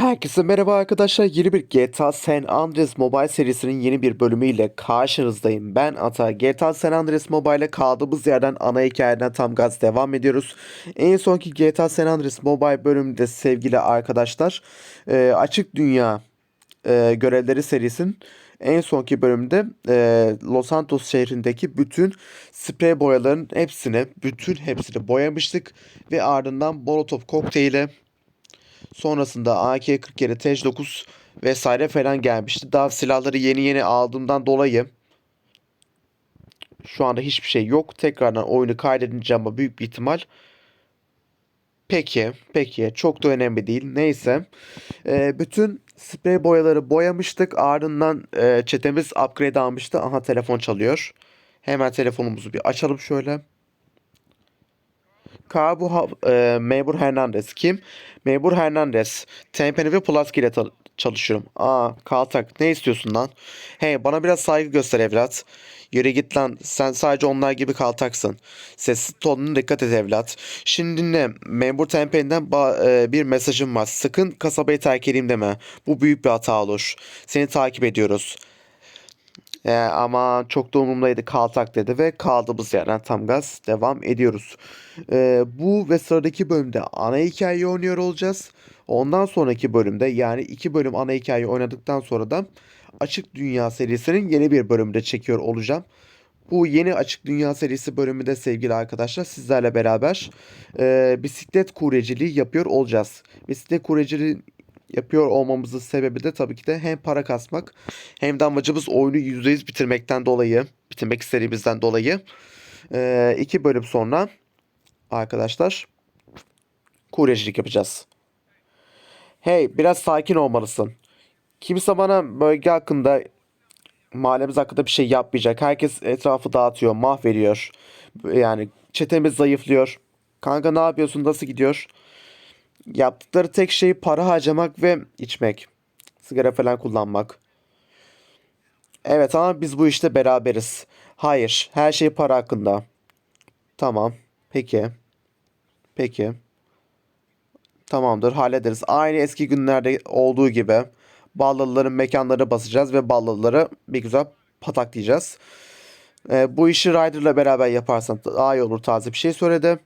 Herkese merhaba arkadaşlar. Yeni bir GTA San Andreas Mobile serisinin yeni bir bölümüyle karşınızdayım. Ben Ata. GTA San Andreas Mobile'e kaldığımız yerden ana hikayeden tam gaz devam ediyoruz. En sonki GTA San Andreas Mobile bölümünde sevgili arkadaşlar e, açık dünya e, görevleri serisinin en sonki bölümde e, Los Santos şehrindeki bütün sprey boyaların hepsini, bütün hepsini boyamıştık ve ardından Molotov kokteyli Sonrasında AK-47, Tej-9 vesaire falan gelmişti. Daha silahları yeni yeni aldığımdan dolayı şu anda hiçbir şey yok. Tekrardan oyunu kaydedince ama büyük bir ihtimal. Peki, peki. Çok da önemli değil. Neyse. Ee, bütün sprey boyaları boyamıştık. Ardından e, çetemiz upgrade almıştı. Aha telefon çalıyor. Hemen telefonumuzu bir açalım şöyle. Cabo e, Memur Hernandez kim? Memur Hernandez. Tempeni ve Pulaski ile çalışıyorum. Aa Kaltak ne istiyorsun lan? Hey bana biraz saygı göster evlat. Yürü git lan sen sadece onlar gibi kaltaksın. Sessiz tonuna dikkat et evlat. Şimdi dinle Memur Tempeni'den ba- e, bir mesajım var. Sakın kasabayı terk edeyim deme. Bu büyük bir hata olur. Seni takip ediyoruz. E, ama çok da umurumdaydı kaltak dedi ve kaldığımız yerden tam gaz devam ediyoruz. E, bu ve sıradaki bölümde ana hikayeyi oynuyor olacağız. Ondan sonraki bölümde yani iki bölüm ana hikayeyi oynadıktan sonra da Açık Dünya serisinin yeni bir bölümde çekiyor olacağım. Bu yeni Açık Dünya serisi bölümünde sevgili arkadaşlar sizlerle beraber e, bisiklet kuryeciliği yapıyor olacağız. Bisiklet kuryeciliği yapıyor olmamızın sebebi de tabii ki de hem para kasmak hem de amacımız oyunu %100 bitirmekten dolayı, bitirmek istediğimizden dolayı e, iki bölüm sonra arkadaşlar kuryecilik yapacağız. Hey biraz sakin olmalısın. Kimse bana bölge hakkında mahallemiz hakkında bir şey yapmayacak. Herkes etrafı dağıtıyor, mahvediyor. Yani çetemiz zayıflıyor. Kanka ne yapıyorsun? Nasıl gidiyor? Yaptıkları tek şey para harcamak ve içmek. Sigara falan kullanmak. Evet ama biz bu işte beraberiz. Hayır, her şey para hakkında. Tamam. Peki. Peki. Tamamdır, hallederiz. Aynı eski günlerde olduğu gibi Ballıların mekanlarına basacağız ve Ballıları bir güzel pataklayacağız. Ee, bu işi Ryder'la beraber yaparsan daha iyi olur taze bir şey söyledi.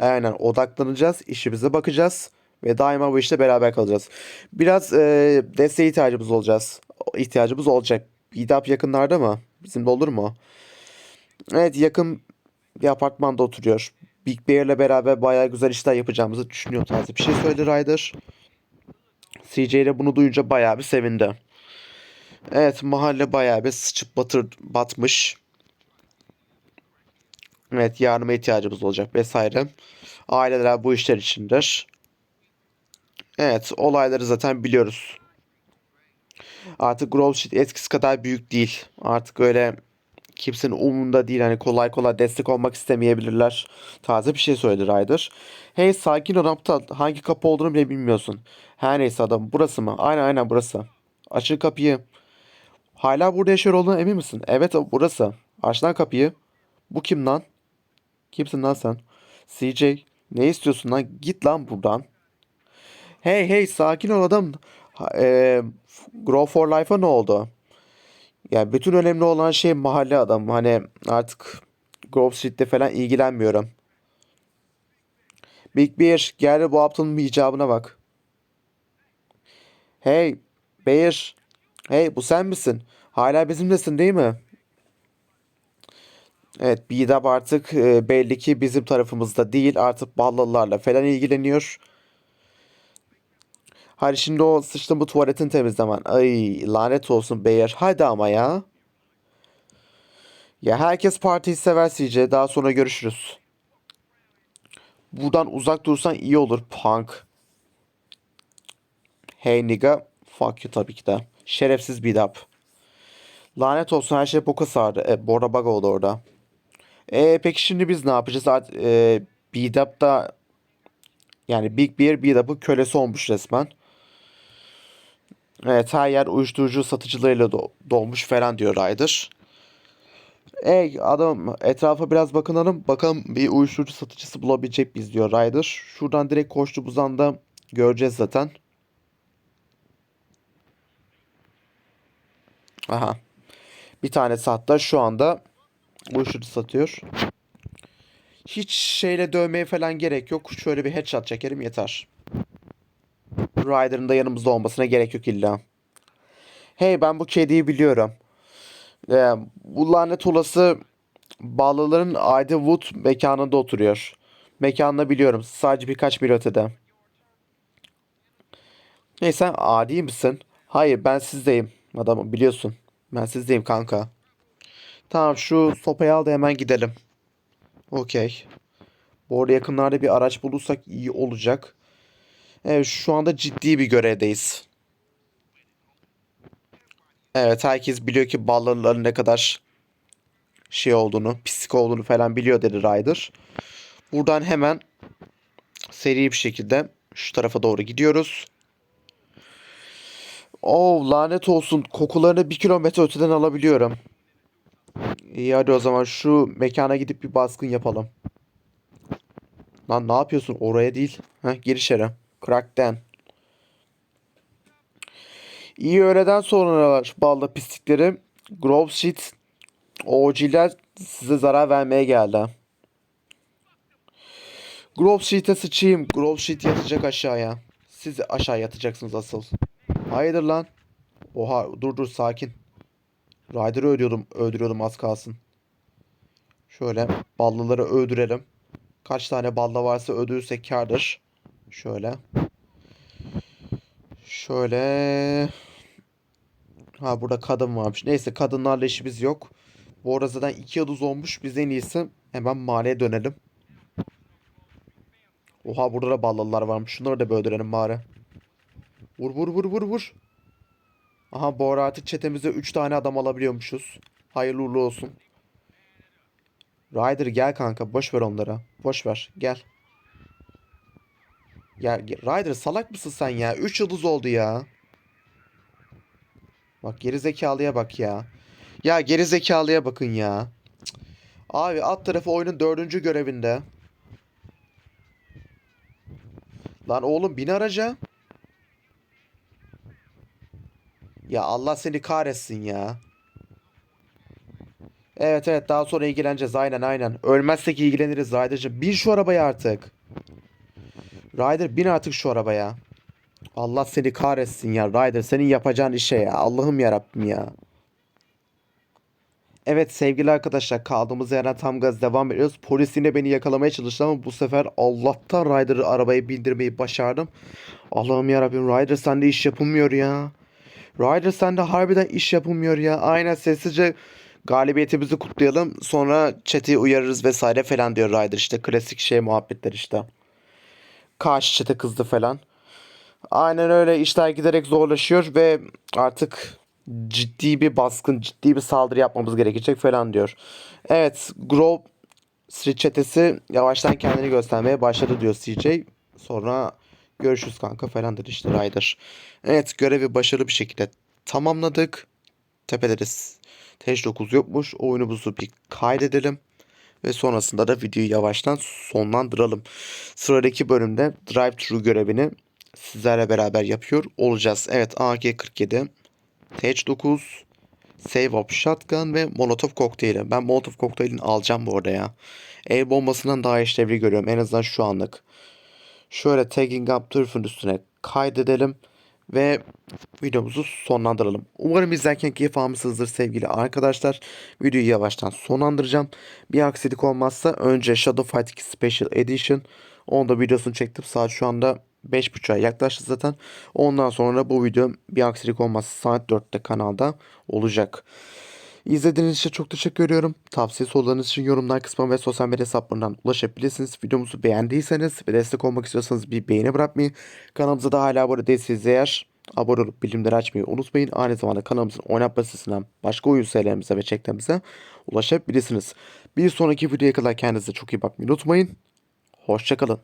Aynen odaklanacağız, işimize bakacağız ve daima bu işte beraber kalacağız. Biraz e, desteğe ihtiyacımız olacağız. ihtiyacımız olacak. İdap yakınlarda mı? Bizim de olur mu? Evet yakın bir apartmanda oturuyor. Big Bear'le beraber bayağı güzel işler yapacağımızı düşünüyor tarzı bir şey söyledi Ryder. CJ de bunu duyunca bayağı bir sevindi. Evet mahalle bayağı bir sıçıp batır, batmış. Evet yardıma ihtiyacımız olacak vesaire. Aileler bu işler içindir. Evet olayları zaten biliyoruz. Artık Grove Street eskisi kadar büyük değil. Artık öyle kimsenin umurunda değil. Hani kolay kolay destek olmak istemeyebilirler. Taze bir şey söyledi Ryder. Hey sakin ol. Hangi kapı olduğunu bile bilmiyorsun. Her neyse adam. Burası mı? Aynen aynen burası. Açın kapıyı. Hala burada yaşıyor olduğuna emin misin? Evet burası. Aç lan kapıyı. Bu kim lan? Kimsin lan sen? CJ. Ne istiyorsun lan? Git lan buradan. Hey hey sakin ol adam. E, Grow for Life'a ne oldu? Yani bütün önemli olan şey mahalle adam. Hani artık Grove Street'te falan ilgilenmiyorum. Big Bear gel bu bir icabına bak. Hey Bear. Hey bu sen misin? Hala bizimlesin değil mi? Evet Bidap artık e, belli ki bizim tarafımızda değil. Artık Ballılarla falan ilgileniyor. Hadi şimdi o sıçtığın bu tuvaletin temizlemen. Ay lanet olsun Bear. Hadi ama ya. Ya herkes partiyi sever CJ. Daha sonra görüşürüz. Buradan uzak dursan iyi olur punk. Hey nigga. Fuck you tabii ki de. Şerefsiz up. Lanet olsun her şey boka sardı. E, bu arada bug oldu orada. E, peki şimdi biz ne yapacağız? E, beat up da yani Big Bear beat up'ın kölesi olmuş resmen. Evet her yer uyuşturucu satıcılarıyla do- dolmuş falan diyor Ryder. Ey adam etrafa biraz bakınalım. Bakalım bir uyuşturucu satıcısı bulabilecek biz diyor Ryder. Şuradan direkt koştu buzanda Göreceğiz zaten. Aha. Bir tanesi hatta şu anda uyuşturucu satıyor. Hiç şeyle dövmeye falan gerek yok. Şöyle bir headshot çekerim yeter. Ryder'ın da yanımızda olmasına gerek yok illa. Hey ben bu kediyi biliyorum. Ee, bu lanet olası Bağlıların Wood mekanında oturuyor. Mekanını biliyorum. Sadece birkaç mil ötede. Neyse adi misin? Hayır ben sizdeyim. Adamım biliyorsun. Ben sizdeyim kanka. Tamam şu sopayı al da hemen gidelim. Okey. Bu arada yakınlarda bir araç bulursak iyi olacak. Evet şu anda ciddi bir görevdeyiz. Evet herkes biliyor ki ballarların ne kadar şey olduğunu, pislik olduğunu falan biliyor dedi Ryder. Buradan hemen seri bir şekilde şu tarafa doğru gidiyoruz. Oh lanet olsun kokularını bir kilometre öteden alabiliyorum. İyi hadi o zaman şu mekana gidip bir baskın yapalım. Lan ne yapıyorsun oraya değil. Heh, gir içeri. Crack'ten. İyi öğleden sonralar balda pislikleri. Grove Street OG'ler size zarar vermeye geldi. Grove Street'e sıçayım. Grove Street yatacak aşağıya. Siz aşağı yatacaksınız asıl. Hayırdır lan? Oha dur dur sakin. Ryder'ı öldürüyordum, öldürüyordum az kalsın. Şöyle ballıları öldürelim. Kaç tane balla varsa öldürürsek kârdır. Şöyle. Şöyle. Ha burada kadın varmış. Neyse kadınlarla işimiz yok. Bu arada zaten iki yıldız olmuş. Biz en iyisi hemen mahalleye dönelim. Oha burada da ballalılar varmış. Şunları da böldürelim bari. Vur vur vur vur vur. Aha bu ara artık çetemize 3 tane adam alabiliyormuşuz. Hayırlı uğurlu olsun. Ryder gel kanka. Boş ver onlara. Boş ver. Gel. Gel. Ryder salak mısın sen ya? 3 yıldız oldu ya. Bak geri zekalıya bak ya. Ya geri zekalıya bakın ya. Abi alt tarafı oyunun dördüncü görevinde. Lan oğlum bin araca. Ya Allah seni kahretsin ya. Evet evet daha sonra ilgileneceğiz aynen aynen. Ölmezsek ilgileniriz Ryder'cığım. Bin şu arabaya artık. Ryder bin artık şu arabaya. Allah seni kahretsin ya Ryder senin yapacağın işe ya. Allah'ım yarabbim ya. Evet sevgili arkadaşlar kaldığımız yerden tam gaz devam ediyoruz. Polis yine beni yakalamaya çalıştı ama bu sefer Allah'tan Ryder'ı arabaya bindirmeyi başardım. Allah'ım yarabbim Ryder sende iş yapılmıyor ya. Ryder sende harbiden iş yapılmıyor ya. Aynen sessizce galibiyetimizi kutlayalım. Sonra chat'i uyarırız vesaire falan diyor Ryder işte. Klasik şey muhabbetler işte. Karşı chat'e kızdı falan. Aynen öyle işler giderek zorlaşıyor ve artık ciddi bir baskın, ciddi bir saldırı yapmamız gerekecek falan diyor. Evet, Grove Street çetesi yavaştan kendini göstermeye başladı diyor CJ. Sonra görüşürüz kanka falan dedi işte Ryder. Evet, görevi başarılı bir şekilde tamamladık. Tepeleriz. Teş 9 yokmuş. Oyunumuzu bir kaydedelim. Ve sonrasında da videoyu yavaştan sonlandıralım. Sıradaki bölümde drive-thru görevini sizlerle beraber yapıyor olacağız. Evet AG47 TH9 Save Up Shotgun ve Molotov kokteyli. Ben Molotov kokteylini alacağım bu arada ya. El bombasından daha işlevli görüyorum en azından şu anlık. Şöyle tagging up turf'un üstüne kaydedelim ve videomuzu sonlandıralım. Umarım izlerken keyif almışsınızdır sevgili arkadaşlar. Videoyu yavaştan sonlandıracağım. Bir aksilik olmazsa önce Shadow Fight 2 Special Edition. Onu da videosunu çektim. Saat şu anda 5.30'a yaklaştı zaten. Ondan sonra bu video bir aksilik olmazsa saat 4'te kanalda olacak. İzlediğiniz için çok teşekkür ediyorum. Tavsiye sorularınız için yorumlar kısmına ve sosyal medya hesaplarından ulaşabilirsiniz. Videomuzu beğendiyseniz ve destek olmak istiyorsanız bir beğeni bırakmayı, kanalımıza da hala abone değilseniz eğer abone olup bildirimleri açmayı unutmayın. Aynı zamanda kanalımızın oynatma sitesinden başka oyun serilerimize ve çeklerimize ulaşabilirsiniz. Bir sonraki videoya kadar kendinize çok iyi bakmayı unutmayın. Hoşçakalın.